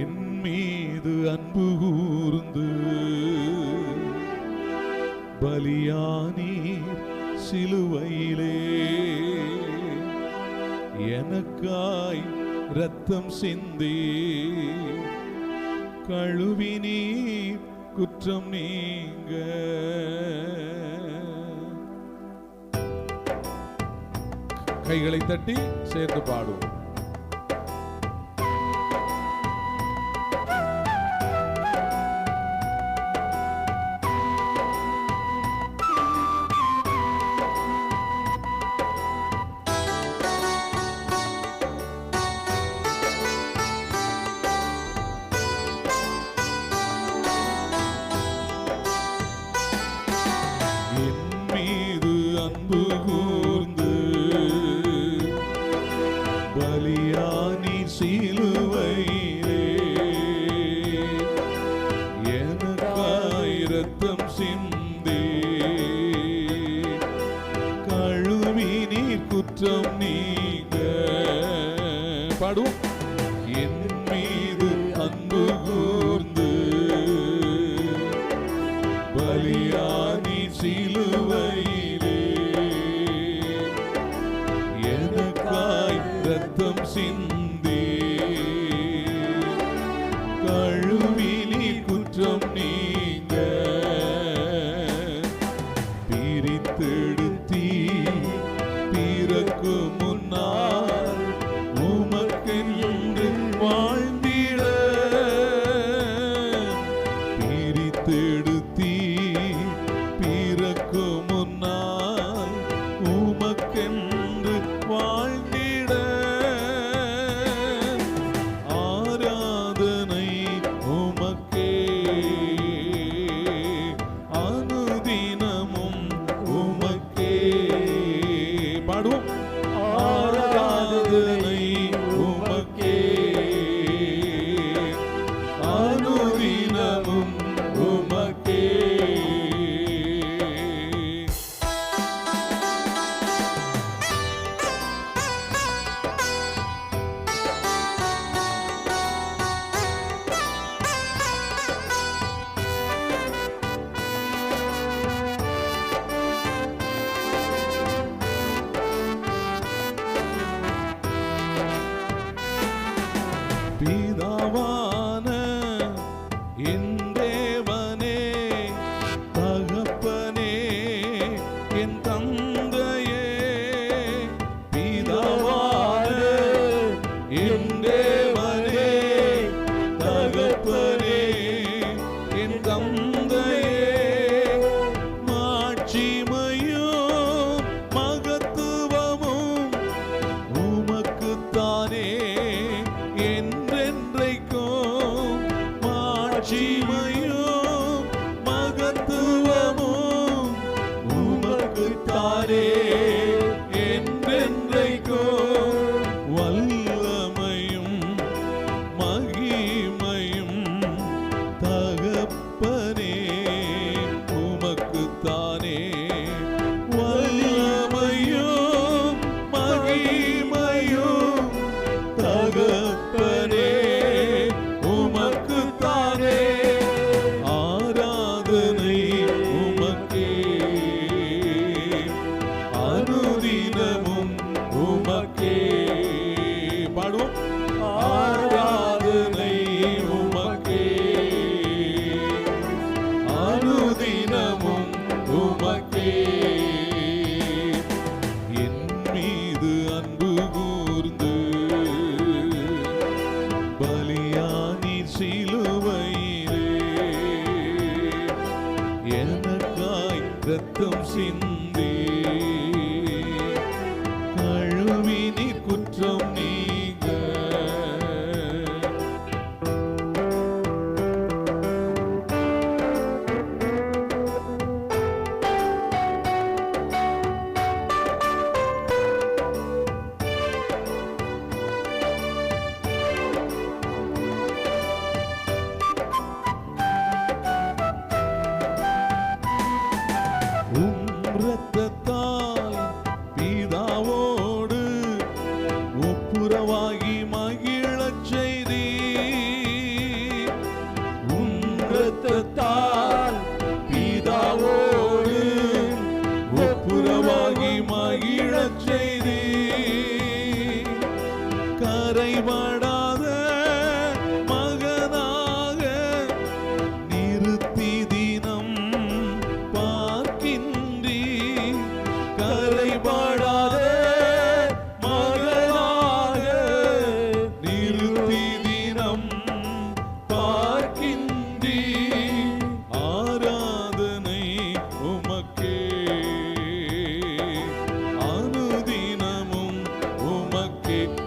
என் மீது அன்பு கூர்ந்து பலியானீர் சிலுவையிலே. எனக்காய் ரத்தம் சிந்தி. கழுவினீர் குற்றம் நீங்க. கைகளை தட்டி சேர்ந்து பாடுவோம். ரத்தம் சிந்தி. கழுவி நீர் குற்றம் நீங்க. பாடுவோம். என் மீது அன்பு கூர்ந்து. பலியானி சிலுவையிலே. எனக்காய் ரத்தம் சிந்தி பாடுவோம் ஆராதனை மகத்துவம் சிந்தே the dark.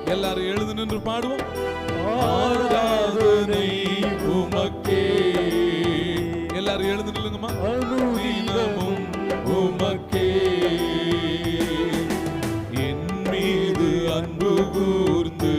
എല്ലാരും എഴുതി നിന്ന് പാടുവോം? എല്ലാരും എഴുതിട്ടില്ലെങ്കിൽ എൻമീത് അൻപു കൂർന്ന്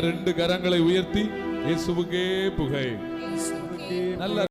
ரெண்டு கரங்களை உயர்த்தி இயேசுவுக்கே புகை. நல்ல